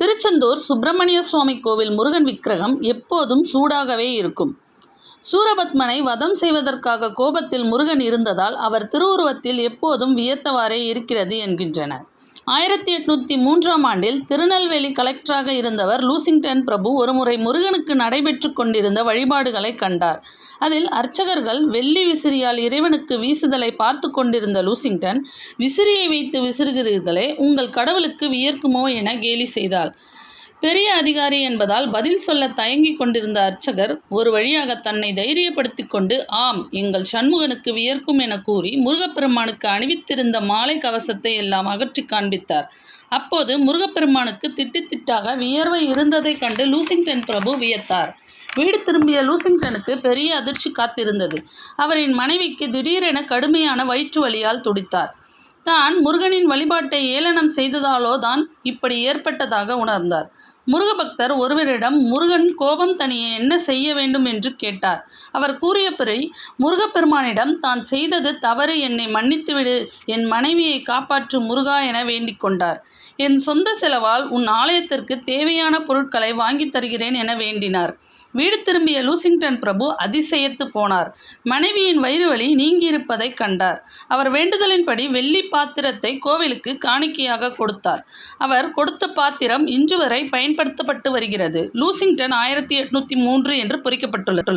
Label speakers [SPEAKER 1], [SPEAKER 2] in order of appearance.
[SPEAKER 1] திருச்செந்தூர் சுப்பிரமணிய சுவாமி கோவில் முருகன் விக்கிரகம் எப்போதும் சூடாகவே இருக்கும். சூரபத்மனை வதம் செய்வதற்காக கோபத்தில் முருகன் இருந்ததால் அவர் திருவுருவத்தில் எப்போதும் வியத்தவாறே இருக்கிறது என்கின்றனர். ஆயிரத்தி எட்நூற்றி மூன்றாம் ஆண்டில் திருநெல்வேலி கலெக்டராக இருந்தவர் லூசிங்டன் பிரபு ஒருமுறை முருகனுக்கு நடைபெற்று கொண்டிருந்த வழிபாடுகளைக் கண்டார். அதில் அர்ச்சகர்கள் வெள்ளி விசிறியால் இறைவனுக்கு வீசுதலை பார்த்துக் கொண்டிருந்த லூசிங்டன் விசிறியை வைத்து விசிறுகிறீர்களே உங்கள் கடவுளுக்கு வியர்க்குமோ என கேலி செய்தாள் பெரிய அதிகாரி என்பதால் பதில் சொல்லத் தயங்கிக் கொண்டிருந்த அர்ச்சகர் ஒரு வழியாக தன்னை தைரியப்படுத்திக் கொண்டு ஆம் எங்கள் சண்முகனுக்கு வியர்க்கும் என கூறி முருகப்பெருமானுக்கு அணிவித்திருந்த மாலை கவசத்தை எல்லாம் அகற்றி காண்பித்தார். அப்போது முருகப்பெருமானுக்கு திட்டுத் திட்டாக வியர்வை இருந்ததைக் கண்டு லூசிங்டன் பிரபு வியத்தார் வீடு திரும்பிய லூசிங்டனுக்கு பெரிய அதிர்ச்சி காத்திருந்தது. அவரின் மனைவிக்கு திடீரென கடுமையான வயிற்று வலியால் துடித்தார். தான் முருகனின் வழிபாட்டை ஏளனம் செய்ததாலோ தான் இப்படி ஏற்பட்டதாக உணர்ந்தார். முருகபக்தர் ஒருவரிடம் முருகன் கோபம் தனிய என்ன செய்ய வேண்டும் என்று கேட்டார். அவர் கூறியபடி முருகப்பெருமானிடம் தான் செய்தது தவறு என்னை மன்னித்துவிடு என் மனைவியை காப்பாற்று முருகா என வேண்டிக் கொண்டார். என் சொந்த செலவால் உன் ஆலயத்திற்கு தேவையான பொருட்களை வாங்கித் தருகிறேன் என வேண்டினார். வீடு திரும்பிய லூசிங்டன் பிரபு அதிசயத்து போனார். மனைவியின் வயிறு வலி நீங்கியிருப்பதைக் கண்டார். அவர் வேண்டுதலின்படி வெள்ளிப் பாத்திரத்தை கோவிலுக்கு காணிக்கையாக கொடுத்தார். அவர் கொடுத்த பாத்திரம் இன்று வரை பயன்படுத்தப்பட்டு வருகிறது. லூசிங்டன் ஆயிரத்தி எட்நூத்தி மூன்று என்று பொறிக்கப்பட்டுள்ளது.